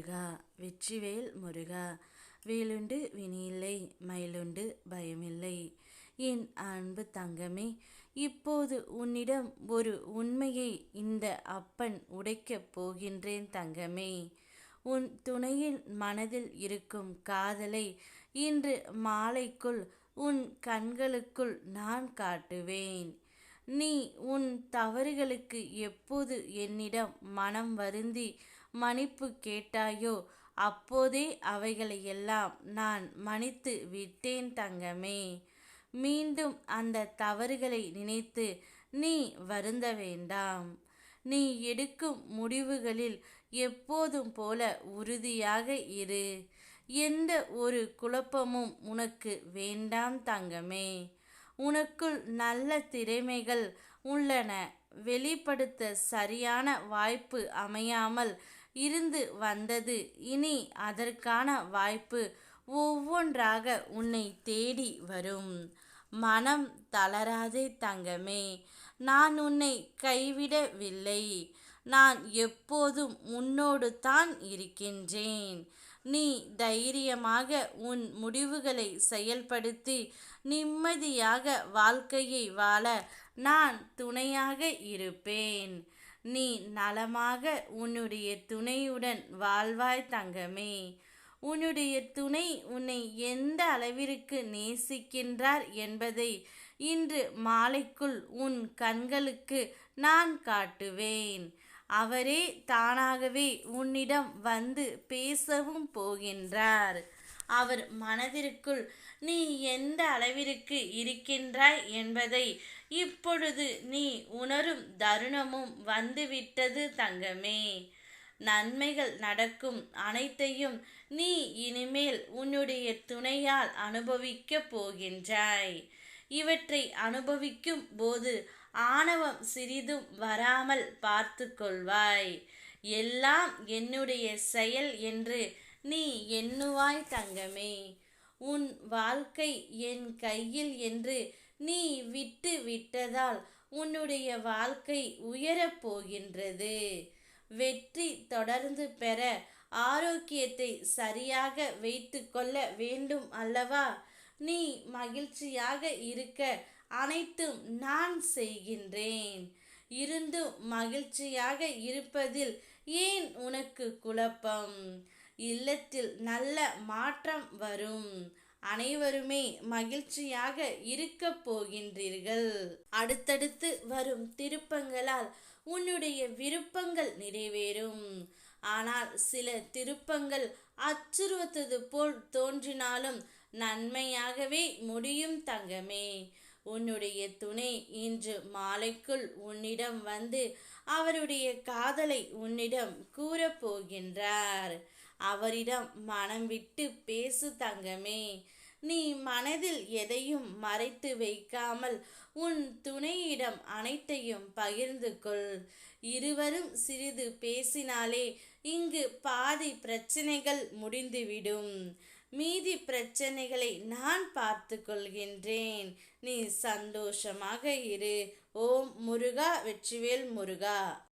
முருகா வெற்றிவேல் முருகா வேலுண்டு வினியில்லை மயிலுண்டு பயமில்லை. என் அன்பு தங்கமே இப்போது உன்னிடம் ஒரு உண்மையை இந்த அப்பன் உடைக்கப் போகின்றேன் தங்கமே. உன் துணையின் மனதில் இருக்கும் காதலை இன்று மாலைக்குள் உன் கண்களுக்குள் நான் காட்டுவேன். நீ உன் தவறுகளுக்கு எப்போது என்னிடம் மனம் வருந்தி மன்னிப்பு கேட்டாயோ அப்போதே அவைகளையெல்லாம் நான் மன்னித்து விட்டேன் தங்கமே. மீண்டும் அந்த தவறுகளை நினைத்து நீ வருந்த வேண்டாம். நீ எடுக்கும் முடிவுகளில் எப்போதும் போல உறுதியாக இரு. எந்த ஒரு குழப்பமும் உனக்கு வேண்டாம் தங்கமே. உனக்குள் நல்ல திறமைகள் உள்ளன. வெளிப்படுத்த சரியான வாய்ப்பு அமையாமல் இருந்து வந்தது. இனி அதற்கான வாய்ப்பு ஒவ்வொன்றாக உன்னை தேடி வரும். மனம் தளராதே தங்கமே. நான் உன்னை கைவிடவில்லை. நான் எப்போதும் உன்னோடு தான் இருக்கின்றேன். நீ தைரியமாக உன் முடிவுகளை செயல்படுத்தி நிம்மதியாக வாழ்க்கையை வாழ நான் துணையாக இருப்பேன். நீ நலமாக உன்னுடைய துணையுடன் வாழ்வாய் தங்கமே. உன்னுடைய துணை உன்னை எந்த அளவிற்கு நேசிக்கின்றார் என்பதை இன்று மாலைக்குள் உன் கண்களுக்கு நான் காட்டுவேன். அவரே தானாகவே உன்னிடம் வந்து பேசவும் போகின்றார். அவர் மனதிற்குள் நீ எந்த அளவிற்கு இருக்கின்றாய் என்பதை இப்பொழுது நீ உணரும் தருணமும் வந்துவிட்டது தங்கமே. நன்மைகள் நடக்கும் அனைத்தையும் நீ இனிமேல் உன்னுடைய துணையால் அனுபவிக்கப் போகின்றாய். இவற்றை அனுபவிக்கும் போது ஆணவம் சிறிதும் வராமல் பார்த்து கொள்வாய். எல்லாம் என்னுடைய செயல் என்று நீ எண்ணுவாய் தங்கமே. உன் வாழ்க்கை என் கையில் என்று நீ விட்டு விட்டதால் உன்னுடைய வாழ்க்கை உயரப் போகின்றது. வெற்றி தொடர்ந்து பெற ஆரோக்கியத்தை சரியாக வைத்து கொள்ள வேண்டும் அல்லவா? நீ மகிழ்ச்சியாக இருக்க. அனைத்தும் நான் செய்கின்றேன். இருந்தும் மகிழ்ச்சியாக இருப்பதில் ஏன் உனக்கு குழப்பம்? இல்லத்தில் நல்ல மாற்றம் வரும். அனைவருமே மகிழ்ச்சியாக இருக்க போகின்றீர்கள். அடுத்தடுத்து வரும் திருப்பங்களால் உன்னுடைய விருப்பங்கள் நிறைவேறும். ஆனால் சில திருப்பங்கள் அச்சுறுத்தது போல் தோன்றினாலும் நன்மையாகவே முடியும் தங்கமே. உன்னுடைய துணை இன்று மாலைக்குள் உன்னிடம் வந்து அவருடைய காதலை உன்னிடம் கூறப்போகின்றார். அவரிடம் மனம் விட்டு பேசு தங்கமே. நீ மனதில் எதையும் மறைத்து வைக்காமல் உன் துணையிடம் அனைத்தையும் பகிர்ந்து கொள். இருவரும் சிறிது பேசினாலே இங்கு பாதி பிரச்சனைகள் முடிந்துவிடும். மீதி பிரச்சனைகளை நான் பார்த்து கொள்கின்றேன். நீ சந்தோஷமாக இரு. ஓம் முருகா வெற்றிவேல் முருகா.